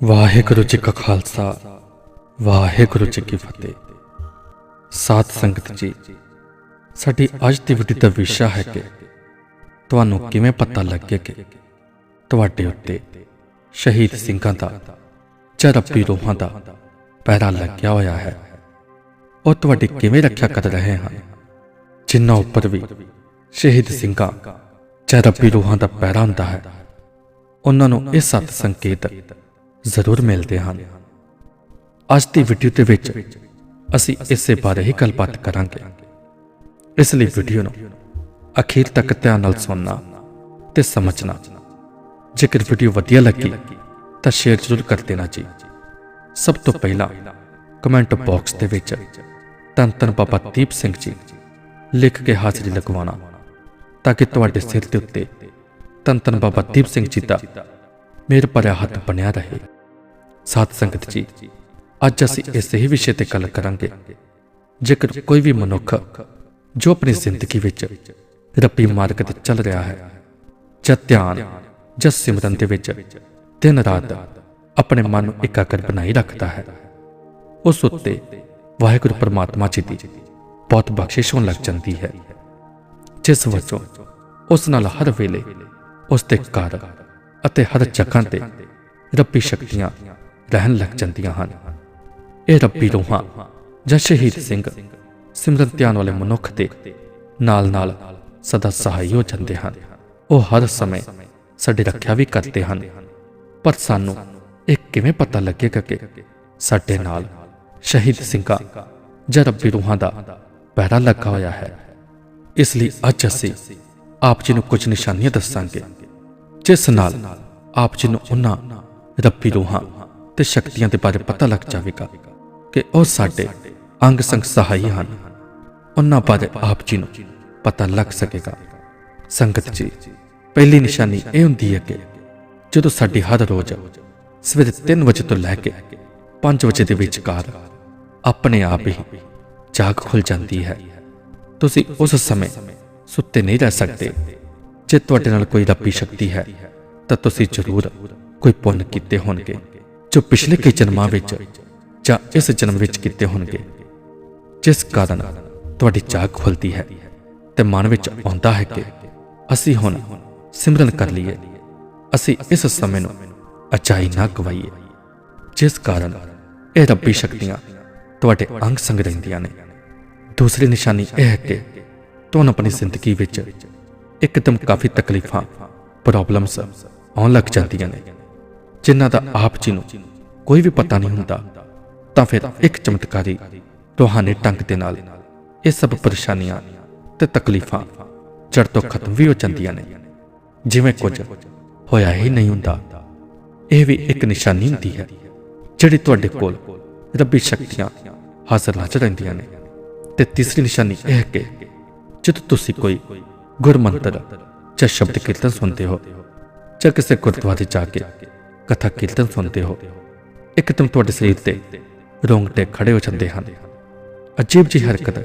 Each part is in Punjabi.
ਵਾਹਿਗੁਰੂ ਜੀ ਕਾ ਖਾਲਸਾ, ਵਾਹਿਗੁਰੂ ਜੀ ਕੀ ਫਤਿਹ। ਸਾਧ ਸੰਗਤ ਜੀ, ਸਾਡੀ ਅੱਜ ਦੀ ਵੀਡੀਓ ਦਾ ਵਿਸ਼ਾ ਹੈ ਕਿ ਤੁਹਾਨੂੰ ਕਿਵੇਂ ਪਤਾ ਲੱਗੇ ਕਿ ਤੁਹਾਡੇ ਉੱਤੇ ਸ਼ਹੀਦ ਸਿੰਘਾਂ ਦਾ ਜਾਂ ਰੱਬੀ ਰੂਹਾਂ ਦਾ ਪਹਿਰਾ ਲੱਗਿਆ ਹੋਇਆ ਹੈ। ਉਹ ਤੁਹਾਡੀ ਕਿਵੇਂ ਰੱਖਿਆ ਕਰ ਰਹੇ ਹਨ, ਜਿਨ੍ਹਾਂ ਉੱਪਰ ਵੀ ਸ਼ਹੀਦ ਸਿੰਘਾਂ ਜਾਂ ਰੱਬੀ ਰੂਹਾਂ ਦਾ ਪਹਿਰਾ ਹੁੰਦਾ ਹੈ। ਉਹਨਾਂ ਨੂੰ ਇਹ ਸੱਤ ਸੰਕੇਤ ਜ਼ਰੂਰ ਮਿਲਦੇ ਹਨ। ਅੱਜ ਦੀ ਵੀਡੀਓ ਦੇ ਵਿੱਚ ਅਸੀਂ ਇਸੇ ਬਾਰੇ ਹੀ ਗੱਲਬਾਤ ਕਰਾਂਗੇ। ਇਸ ਲਈ ਵੀਡੀਓ ਨੂੰ ਅਖੀਰ ਤੱਕ ਧਿਆਨ ਨਾਲ ਸੁਣਨਾ ਤੇ ਸਮਝਣਾ। ਜੇਕਰ ਵੀਡੀਓ ਵਧੀਆ ਲੱਗੀ, ਤਾਂ ਸ਼ੇਅਰ ਜ਼ਰੂਰ ਕਰ ਦੇਣਾ ਜੀ। ਸਭ ਤੋਂ ਪਹਿਲਾਂ ਕਮੈਂਟ ਬਾਕਸ ਦੇ ਵਿੱਚ ਧੰਨ ਧੰਨ ਬਾਬਾ ਦੀਪ ਸਿੰਘ ਜੀ ਲਿਖ ਕੇ ਹਾਜ਼ਰੀ ਲਗਵਾਉਣਾ, ਤਾਂ ਕਿ ਤੁਹਾਡੇ ਸਿਰ ਦੇ ਉੱਤੇ ਧੰਨ ਧੰਨ ਬਾਬਾ ਦੀਪ ਸਿੰਘ ਜੀ ਦਾ ਮੇਰ ਭਰਿਆ ਹੱਥ ਬਣਿਆ ਰਹੇ। ਸਾਧ ਸੰਗਤ ਜੀ, ਅੱਜ ਅਸੀਂ ਇਸੇ ਹੀ ਵਿਸ਼ੇ ਤੇ ਗੱਲ ਕਰਾਂਗੇ। ਜੇਕਰ ਕੋਈ ਵੀ ਮਨੁੱਖ ਜੋ ਆਪਣੀ ਜ਼ਿੰਦਗੀ ਵਿੱਚ ਰੱਬੀ ਮਾਰਗ ਤੇ ਚੱਲ ਰਿਹਾ ਹੈ, ਜਾਂ ਧਿਆਨ ਜਾਂ ਸਿਮਰਨ ਦੇ ਵਿੱਚ ਦਿਨ ਰਾਤ ਆਪਣੇ ਮਨ ਨੂੰ ਇਕਾਗਰ ਬਣਾਈ ਰੱਖਦਾ ਹੈ, ਉਸ ਉੱਤੇ ਵਾਹਿਗੁਰੂ ਪਰਮਾਤਮਾ ਜੀ ਦੀ ਬਹੁਤ ਬਖਸ਼ਿਸ਼ ਹੋਣ ਲੱਗ ਜਾਂਦੀ ਹੈ। ਜਿਸ ਵਜੋਂ ਉਸ ਨਾਲ ਹਰ ਵੇਲੇ ਉਸ ਦੇ ਘਰ ਅਤੇ ਹਰ ਜਗ੍ਹਾ ਤੇ ਰੱਬੀ ਸ਼ਕਤੀਆਂ ਰਹਿਣ ਲੱਗ ਜਾਂਦੀਆਂ ਹਨ। ਇਹ ਰੱਬੀ ਰੂਹਾਂ ਜਾਂ ਸ਼ਹੀਦ ਸਿੰਘ, ਸਿਮਰਨ ਧਿਆਨ ਵਾਲੇ ਮਨੁੱਖ ਦੇ ਨਾਲ ਨਾਲ ਸਦਾ ਸਹਾਈ ਹੋ ਜਾਂਦੇ ਹਨ। ਉਹ ਹਰ ਸਮੇਂ ਸਾਡੀ ਰੱਖਿਆ ਵੀ ਕਰਦੇ ਹਨ। ਪਰ ਸਾਨੂੰ ਇਹ ਕਿਵੇਂ ਪਤਾ ਲੱਗੇਗਾ ਕਿ ਸਾਡੇ ਨਾਲ ਸ਼ਹੀਦ ਸਿੰਘਾਂ ਜਾਂ ਰੱਬੀ ਰੂਹਾਂ ਦਾ ਪਹਿਰਾ ਲੱਗਾ ਹੋਇਆ ਹੈ? ਇਸ ਲਈ ਅੱਜ ਅਸੀਂ ਆਪ ਜੀ ਨੂੰ ਕੁਝ ਨਿਸ਼ਾਨੀਆਂ ਦੱਸਾਂਗੇ, ਜਿਸ ਨਾਲ ਆਪ ਜੀ ਨੂੰ ਉਹਨਾਂ ਰੱਬੀ ਰੂਹਾਂ ਤੇ ਸ਼ਕਤੀਆਂ ਦੇ ਬਾਰੇ ਪਤਾ ਲੱਗ ਜਾਵੇਗਾ ਕਿ ਉਹ ਸਾਡੇ ਅੰਗ ਸੰਗ ਸਹਾਈ ਹਨ। ਉਹਨਾਂ ਬਾਰੇ ਆਪ ਜੀ ਨੂੰ ਪਤਾ ਲੱਗ ਸਕੇਗਾ। ਸੰਗਤ ਜੀ, ਪਹਿਲੀ ਨਿਸ਼ਾਨੀ ਇਹ ਹੁੰਦੀ ਹੈ ਕਿ ਜਦੋਂ ਸਾਡੀ ਹਰ ਰੋਜ਼ ਸਵੇਰੇ 3 ਵਜੇ ਤੋਂ ਲੈ ਕੇ 5 ਵਜੇ ਦੇ ਵਿਚਕਾਰ ਆਪਣੇ ਆਪ ਹੀ ਜਾਗ ਖੁੱਲ ਜਾਂਦੀ ਹੈ। ਤੁਸੀਂ ਉਸ ਸਮੇਂ ਸੁੱਤੇ ਨਹੀਂ ਰਹਿ ਸਕਦੇ। ਜੇ ਤੁਹਾਡੇ ਨਾਲ ਕੋਈ ਰੱਬੀ ਸ਼ਕਤੀ ਹੈ, ਤਾਂ ਤੁਸੀਂ ਜ਼ਰੂਰ ਕੋਈ ਪੁੰਨ ਕੀਤੇ ਹੋਣਗੇ। ਜੋ ਪਿਛਲੇ ਕਈ ਜਨਮਾਂ ਵਿੱਚ ਜਾਂ ਇਸ ਜਨਮ ਵਿੱਚ ਕੀਤੇ ਹੋਣਗੇ, ਜਿਸ ਕਾਰਨ ਤੁਹਾਡੀ ਜਾਗ ਖੁੱਲਦੀ ਹੈ ਤੇ ਮਨ ਵਿੱਚ ਆਉਂਦਾ ਹੈ ਕਿ ਅਸੀਂ ਹੁਣ ਸਿਮਰਨ ਕਰ ਲਈਏ, ਅਸੀਂ ਇਸ ਸਮੇਂ ਨੂੰ ਅਚਾਈ ਨਾ ਗਵਾਈਏ, ਜਿਸ ਕਾਰਨ ਇਹ ਰੱਬੀ ਸ਼ਕਤੀਆਂ ਤੁਹਾਡੇ ਅੰਗ ਸੰਗ ਰਹਿੰਦੀਆਂ ਨੇ। ਦੂਸਰੀ ਨਿਸ਼ਾਨੀ ਇਹ ਹੈ ਕਿ ਤੁਹਾਨੂੰ ਆਪਣੀ ਜ਼ਿੰਦਗੀ ਵਿੱਚ ਇੱਕਦਮ ਕਾਫੀ ਤਕਲੀਫਾਂ ਪ੍ਰੋਬਲਮਸ ਆਉਣ ਲੱਗ ਜਾਂਦੀਆਂ ਨੇ, ਜਿਨ੍ਹਾਂ ਦਾ ਆਪ ਜੀ ਨੂੰ ਕੋਈ ਵੀ ਪਤਾ ਨਹੀਂ ਹੁੰਦਾ, ਤਾਂ ਫਿਰ ਇੱਕ ਚਮਤਕਾਰੀ ਤੁਹਾਨੂੰ ਢੰਗ ਦੇ ਨਾਲ ਇਹ ਸਭ ਪਰੇਸ਼ਾਨੀਆਂ ਤੇ ਤਕਲੀਫਾਂ ਜੜ ਤੋਂ ਖਤਮ ਵੀ ਹੋ ਜਾਂਦੀਆਂ ਨੇ। ਜਿਵੇਂ ਕੁਝ ਹੋਇਆ ਹੀ ਨਹੀਂ ਹੁੰਦਾ, ਇਹ ਵੀ ਇੱਕ ਨਿਸ਼ਾਨੀ ਹੁੰਦੀ ਹੈ, ਜਿਹੜੀ ਤੁਹਾਡੇ ਕੋਲ ਰੱਬੀ ਸ਼ਕਤੀਆਂ ਹਾਜ਼ਰ ਨਾਜ਼ਰ ਰਹਿੰਦੀਆਂ ਨੇ। ਤੇ ਤੀਸਰੀ ਨਿਸ਼ਾਨੀ ਇਹ ਕਿ ਜਦੋਂ ਤੁਸੀਂ ਕੋਈ ਗੁਰਮੰਤਰ ਜਾਂ ਸ਼ਬਦ ਕੀਰਤਨ ਸੁਣਦੇ ਹੋ ਜਾਂ ਕਿਸੇ ਗੁਰਦੁਆਰੇ ਜਾ ਕੇ ਕਥਾ ਕੀਰਤਨ ਸੁਣਦੇ ਹੋ ਇੱਕਦਮ ਤੁਹਾਡੇ ਸਰੀਰ ਤੇ ਰੋਂਗਟੇ ਖੜੇ ਹੋ ਜਾਂਦੇ ਹਨ। ਅਜੀਬ ਜਿਹੀ ਹਰਕਤ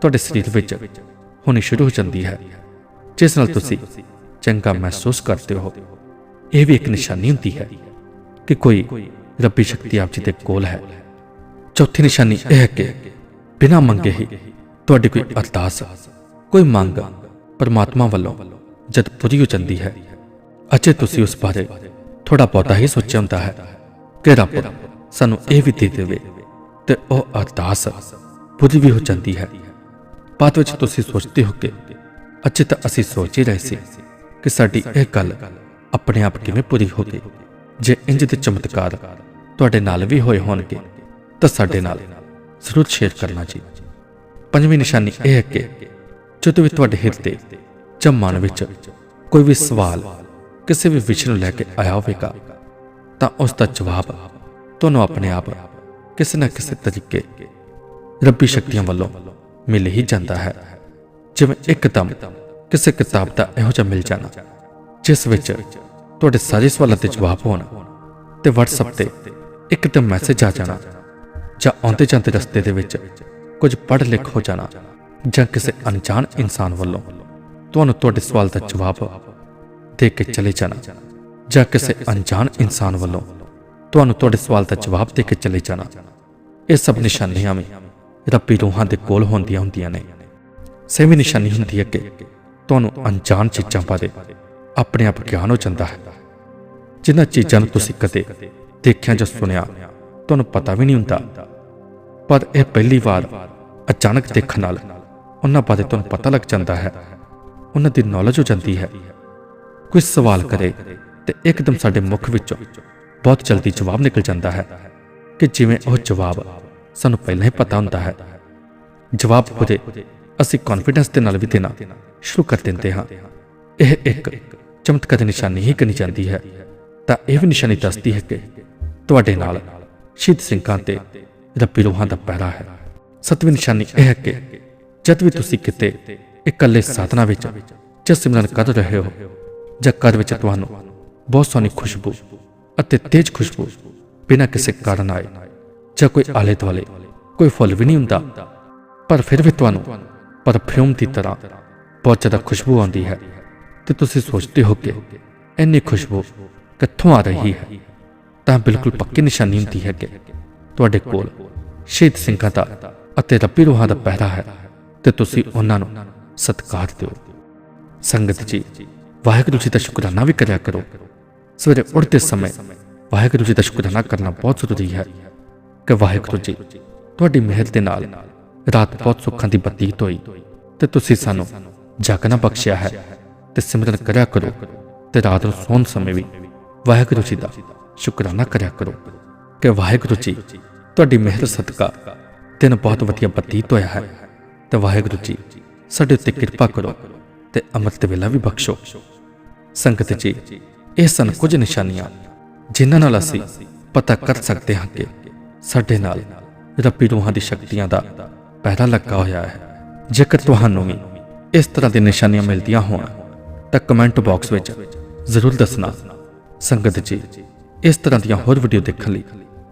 ਤੁਹਾਡੇ ਸਰੀਰ ਵਿੱਚ ਹੋਣੀ ਸ਼ੁਰੂ ਹੋ ਜਾਂਦੀ ਹੈ, ਜਿਸ ਨਾਲ ਤੁਸੀਂ ਚੰਗਾ ਮਹਿਸੂਸ ਕਰਦੇ ਹੋ। ਇਹ ਵੀ ਇੱਕ ਨਿਸ਼ਾਨੀ ਹੁੰਦੀ ਹੈ ਕਿ ਕੋਈ ਰੱਬੀ ਸ਼ਕਤੀ ਆਪ ਜੀ ਦੇ ਕੋਲ ਹੈ। ਚੌਥੀ ਨਿਸ਼ਾਨੀ ਇਹ ਹੈ ਕਿ ਬਿਨਾਂ ਮੰਗੇ ਹੀ ਤੁਹਾਡੀ ਕੋਈ ਅਰਦਾਸ, ਕੋਈ ਮੰਗ ਪਰਮਾਤਮਾ ਵੱਲੋਂ ਜਦ ਪੂਰੀ ਹੋ ਜਾਂਦੀ ਹੈ। ਅਚੇ ਤੁਸੀਂ ਉਸ ਬਾਰੇ ਥੋੜਾ ਬਹੁਤਾ ਹੀ ਸੋਚਿਆ ਹੁੰਦਾ ਹੈ। ਕਿ ਰੱਬ ਸਾਨੂੰ ਇਹ ਵੀ ਦੇ ਦੇਵੇ ਤੇ ਉਹ ਅਰਦਾਸ ਪੂਰੀ ਵੀ ਹੋ ਜਾਂਦੀ ਹੈ। ਬਾਅਦ ਵਿੱਚ ਤੁਸੀਂ ਸੋਚਦੇ ਹੋ ਕਿ ਅੱਛੇ ਤਾਂ ਅਸੀਂ ਸੋਚ ਹੀ ਰਹੇ ਸੀ ਕਿ ਸਾਡੀ ਇਹ ਗੱਲ ਆਪਣੇ ਆਪ ਕਿਵੇਂ ਪੂਰੀ ਹੋ ਗਈ। ਜੇ ਇੰਜ ਦੇ ਚਮਤਕਾਰ ਤੁਹਾਡੇ ਨਾਲ ਵੀ ਹੋਏ ਹੋਣਗੇ, ਤਾਂ ਸਾਡੇ ਨਾਲ ਜ਼ਰੂਰ ਸ਼ੇਅਰ ਕਰਨਾ ਜੀ। ਪੰਜਵੀਂ ਨਿਸ਼ਾਨੀ ਇਹ ਹੈ ਕਿ ਜਦੋਂ ਵੀ ਤੁਹਾਡੇ ਹਿਰਦੇ ਜਾਂ ਮਨ ਵਿੱਚ ਕੋਈ ਵੀ ਸਵਾਲ ਕਿਸੇ ਵੀ ਵਿਸ਼ੇ ਨੂੰ ਲੈ ਕੇ ਆਇਆ ਹੋਵੇਗਾ ਤਾਂ ਉਸ ਦਾ ਜਵਾਬ ਤੁਹਾਨੂੰ ਆਪਣੇ ਆਪ ਕਿਸੇ ਨਾ ਕਿਸੇ ਤਰੀਕੇ ਰੱਬੀ ਸ਼ਕਤੀਆਂ ਵੱਲੋਂ ਮਿਲ ਹੀ ਜਾਂਦਾ ਹੈ। ਜਿਵੇਂ ਇੱਕਦਮ ਕਿਸੇ ਕਿਤਾਬ ਦਾ ਇਹੋ ਜਿਹਾ ਮਿਲ ਜਾਣਾ, ਜਿਸ ਵਿੱਚ ਤੁਹਾਡੇ ਸਾਰੇ ਸਵਾਲਾਂ ਦੇ ਜਵਾਬ ਹੋਣ ਤੇ WhatsApp ਤੇ ਇੱਕਦਮ ਮੈਸੇਜ ਆ ਜਾਣਾ ਜਾਂ ਆਉਂਦੇ ਜਾਂਦੇ ਰਸਤੇ ਦੇ ਵਿੱਚ ਕੁਝ ਪੜ੍ਹ ਲਿਖ ਹੋ ਜਾਣਾ ਜਾਂ ਕਿਸੇ ਅਣਜਾਣ ਇਨਸਾਨ ਵੱਲੋਂ ਤੁਹਾਨੂੰ ਤੁਹਾਡੇ ਸਵਾਲ ਦਾ ਜਵਾਬ ਦੇ ਕੇ ਚਲੇ ਜਾਣਾ। ਜਾਂ ਕਿਸੇ ਅਣਜਾਣ ਇਨਸਾਨ ਵੱਲੋਂ ਤੁਹਾਨੂੰ ਤੁਹਾਡੇ ਸਵਾਲ ਦਾ ਜਵਾਬ ਦੇ ਕੇ ਚਲੇ ਜਾਣਾ। ਇਹ ਸਭ ਨਿਸ਼ਾਨੀਆਂ ਵੀ ਰੱਬੀ ਰੂਹਾਂ ਦੇ ਕੋਲ ਹੁੰਦੀਆਂ ਹੁੰਦੀਆਂ ਨੇ। ਸੇਵੀ ਨਿਸ਼ਾਨੀ ਹੁੰਦੀ ਹੈ ਕਿ ਤੁਹਾਨੂੰ ਅਣਜਾਣ ਚੀਜ਼ਾਂ ਬਾਰੇ ਆਪਣੇ ਆਪ ਗਿਆਨ ਹੋ ਜਾਂਦਾ ਹੈ। ਜਿਨ੍ਹਾਂ ਚੀਜ਼ਾਂ ਨੂੰ ਤੁਸੀਂ ਕਦੇ ਦੇਖਿਆ ਜਾਂ ਸੁਣਿਆ, ਤੁਹਾਨੂੰ ਪਤਾ ਵੀ ਨਹੀਂ ਹੁੰਦਾ। ਪਰ ਇਹ ਪਹਿਲੀ ਵਾਰ ਅਚਾਨਕ ਦੇਖਣ ਨਾਲ ਉਹਨਾਂ ਬਾਰੇ ਤੁਹਾਨੂੰ ਪਤਾ ਲੱਗ ਜਾਂਦਾ ਹੈ। ਉਹਨਾਂ ਦੀ ਨੌਲੇਜ ਹੋ ਜਾਂਦੀ ਹੈ। ਕੋਈ ਸਵਾਲ ਕਰੇ ਤੇ ਇੱਕਦਮ ਸਾਡੇ ਮੁਖ ਵਿੱਚੋਂ ਬਹੁਤ ਜਲਦੀ ਜਵਾਬ ਨਿਕਲ ਜਾਂਦਾ ਹੈ ਕਿ ਜਿਵੇਂ ਉਹ ਜਵਾਬ ਸਾਨੂੰ ਪਹਿਲਾਂ ਹੀ ਪਤਾ ਹੁੰਦਾ ਹੈ। ਜਵਾਬ ਪੂਰੇ ਅਸੀਂ ਕੌਨਫੀਡੈਂਸ ਦੇ ਨਾਲ ਵੀ ਦੇਣਾ ਸ਼ੁਰੂ ਕਰ ਦਿੰਦੇ ਹਾਂ। ਇਹ ਇੱਕ ਚਮਤਕਾਰ ਨਿਸ਼ਾਨੀ ਹੀ ਕਨੀ ਜਾਂਦੀ ਹੈ। ਤਾਂ ਇਹ ਵੀ ਨਿਸ਼ਾਨੀ ਦੱਸਦੀ ਹੈ ਕਿ ਤੁਹਾਡੇ ਨਾਲ ਸ਼ਹੀਦ ਸਿੰਘਾਂ ਤੇ ਰੱਬੀ ਰੂਹਾਂ ਦਾ ਪਹਿਰਾ ਹੈ। ਸਤਵੀਂ ਨਿਸ਼ਾਨੀ ਇਹ ਹੈ ਕਿ ਜਦ ਵੀ ਤੁਸੀਂ ਕਿਤੇ ਇਕੱਲੇ ਸਾਧਨਾ ਵਿੱਚ ਜਾਂ ਸਿਮਰਨ ਕਰ ਰਹੇ ਹੋ ਜਾਂ ਘਰ ਵਿੱਚ ਤੁਹਾਨੂੰ ਬਹੁਤ ਸੋਹਣੀ ਖੁਸ਼ਬੂ ਅਤੇ ਤੇਜ਼ ਖੁਸ਼ਬੂ ਬਿਨਾਂ ਕਿਸੇ ਕਾਰਨ ਆਏ। ਜਾਂ ਕੋਈ ਆਲੇ ਦੁਆਲੇ ਕੋਈ ਫੁੱਲ ਵੀ ਨਹੀਂ ਹੁੰਦਾ। ਪਰ ਫਿਰ ਵੀ ਤੁਹਾਨੂੰ ਪਰਫਿਊਮ ਦੀ ਤਰ੍ਹਾਂ ਬਹੁਤ ਜ਼ਿਆਦਾ ਖੁਸ਼ਬੂ ਆਉਂਦੀ ਹੈ। ਤੇ ਤੁਸੀਂ ਸੋਚਦੇ ਹੋ ਕਿ ਇੰਨੀ ਖੁਸ਼ਬੂ ਕਿੱਥੋਂ ਆ ਰਹੀ ਹੈ? ਤਾਂ ਬਿਲਕੁਲ ਪੱਕੀ ਨਿਸ਼ਾਨੀ ਹੁੰਦੀ ਹੈ ਕਿ ਤੁਹਾਡੇ ਕੋਲ ਸ਼ਹੀਦ ਸਿੰਘਾਂ ਦਾ ਅਤੇ ਰੱਬੀ ਰੂਹਾਂ ਦਾ ਪਹਿਰਾ ਹੈ ਤੇ ਤੁਸੀਂ ਉਹਨਾਂ ਨੂੰ ਸਤਿਕਾਰ ਦਿਓ। ਸੰਗਤ ਜੀ, ਵਾਹਿਗੁਰੂ ਜੀ ਦਾ ਸ਼ੁਕਰਾਨਾ ਵੀ ਕਰਿਆ ਕਰੋ। ਸਵੇਰੇ ਉੱਠਦੇ ਸਮੇਂ ਵਾਹਿਗੁਰੂ ਜੀ ਦਾ ਸ਼ੁਕਰਾਨਾ ਕਰਨਾ ਬਹੁਤ ਜ਼ਰੂਰੀ ਹੈ ਕਿ ਵਾਹਿਗੁਰੂ ਜੀ ਤੁਹਾਡੀ ਮਿਹਰ ਦੇ ਨਾਲ ਰਾਤ ਬਹੁਤ ਸੁੱਖਾਂ ਦੀ ਬਤੀਤ ਹੋਈ ਤੇ ਤੁਸੀਂ ਸਾਨੂੰ ਜਾਗਣਾ ਬਖਸ਼ਿਆ ਹੈ ਤੇ ਸਿਮਰਨ ਕਰਿਆ ਕਰੋ ਤੇ ਰਾਤ ਨੂੰ ਸੌਣ ਸਮੇਂ ਵੀ ਵਾਹਿਗੁਰੂ ਜੀ ਦਾ ਸ਼ੁਕਰਾਨਾ ਕਰਿਆ ਕਰੋ ਕਿ ਵਾਹਿਗੁਰੂ ਜੀ ਤੁਹਾਡੀ ਮਿਹਰ ਸਦਕਾ ਦਿਨ ਬਹੁਤ ਵਧੀਆ ਬਤੀਤ ਹੋਇਆ ਹੈ ਤੇ ਵਾਹਿਗੁਰੂ ਜੀ ਸਾਡੇ ਉੱਤੇ ਕਿਰਪਾ ਕਰੋ ਤੇ ਅੰਮ੍ਰਿਤ ਵੇਲਾ ਵੀ ਬਖਸ਼ੋ। ਸੰਗਤ ਜੀ ਇਹ ਸਨ ਕੁਝ ਨਿਸ਼ਾਨੀਆਂ, ਜਿਨ੍ਹਾਂ ਨਾਲ ਅਸੀਂ ਪਤਾ ਕਰ ਸਕਦੇ ਹਾਂ ਕਿ ਸਾਡੇ ਨਾਲ ਰੱਬੀ ਰੂਹਾਂ ਦੀ ਸ਼ਕਤੀਆਂ ਦਾ ਪਹਿਰਾ ਲੱਗਾ ਹੋਇਆ ਹੈ। ਜੇਕਰ ਤੁਹਾਨੂੰ ਵੀ ਇਸ ਤਰ੍ਹਾਂ ਦੀਆਂ ਨਿਸ਼ਾਨੀਆਂ ਮਿਲਦੀਆਂ ਹੋਣ, ਤਾਂ ਕਮੈਂਟ ਬਾਕਸ ਵਿੱਚ ਜ਼ਰੂਰ ਦੱਸਣਾ। ਸੰਗਤ ਜੀ, ਇਸ ਤਰ੍ਹਾਂ ਦੀਆਂ ਹੋਰ ਵੀਡੀਓ ਦੇਖਣ ਲਈ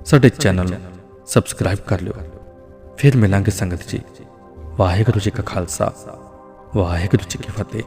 ਸਾਡੇ ਚੈਨਲ ਨੂੰ ਸਬਸਕ੍ਰਾਈਬ ਕਰ ਲਿਓ। ਫਿਰ ਮਿਲਾਂਗੇ ਸੰਗਤ ਜੀ। ਵਾਹਿਗੁਰੂ ਜੀ ਕਾ ਖਾਲਸਾ, ਵਾਹਿਗੁਰੂ ਜੀ ਕੀ ਫਤਿਹ।